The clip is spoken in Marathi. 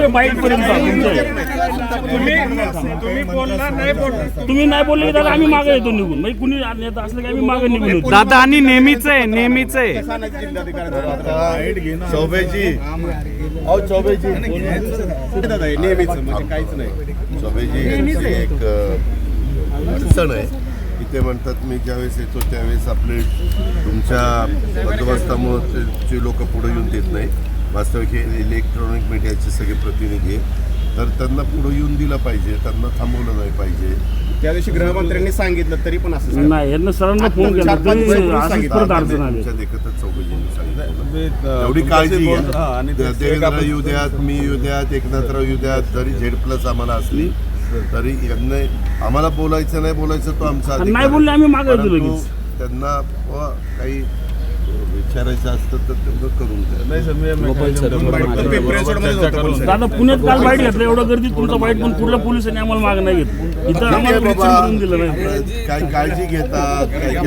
ते बाईट पर्यंत तुम्ही तुम्ही बोलणार नाही बोलणार. तुम्ही नाही बोलले की दादा आम्ही मागे येतो निघून. म्हणजे कुणी नेता असलं की आम्ही मागे निघून येतो. दादा आणि नेहमीच आहे नेहमीच आहे. चौबेजी अहो चौबेजी नेहमीच म्हणजे काहीच नाही. चौबेजी यांची एक अडचण आहे. ते म्हणतात मी ज्यावेळेस येतो त्यावेळेस आपले तुमच्या बंदोबस्तामुळे जे लोक पुढे येऊन देत नाही वास्तविक हे इलेक्ट्रॉनिक मीडियाचे सगळे प्रतिनिधी आहे तर त्यांना पुढे येऊन दिलं पाहिजे त्यांना थांबवलं नाही पाहिजे. त्या दिवशी गृहमंत्र्यांनी सांगितलं तरी पण असं नाही यांना सरांना फोन केला चार-पाच तरी दिवसापूर्वी असंच सांगितलं. परत अडचण आली. तुमच्या देखतच चौघीजणी सांगितलं. एवढी काळजी घ्या. देवेंद्र येऊ द्यात मी येऊ द्यात एकनाथराव येऊ द्यात जरी झेड प्लस आम्हाला असली तरी यांना आम्हाला बोलायचं नाही बोलायचं तो आमचा अधिकार नाही आहे. बोलले आम्ही मागे येतो परंतु लगेच. त्यांना काही विचारायचं असतं तर तेवढं करून द्या. दादा पुण्यात काल बाईट घेतलं एवढं गर्दीत तुमचा बाईट पण कुठल्या पोलिसांनी आम्हाला मागे नाही घेतलं. इथं आम्हाला दिलं नाही. काय काळजी घेतात काय-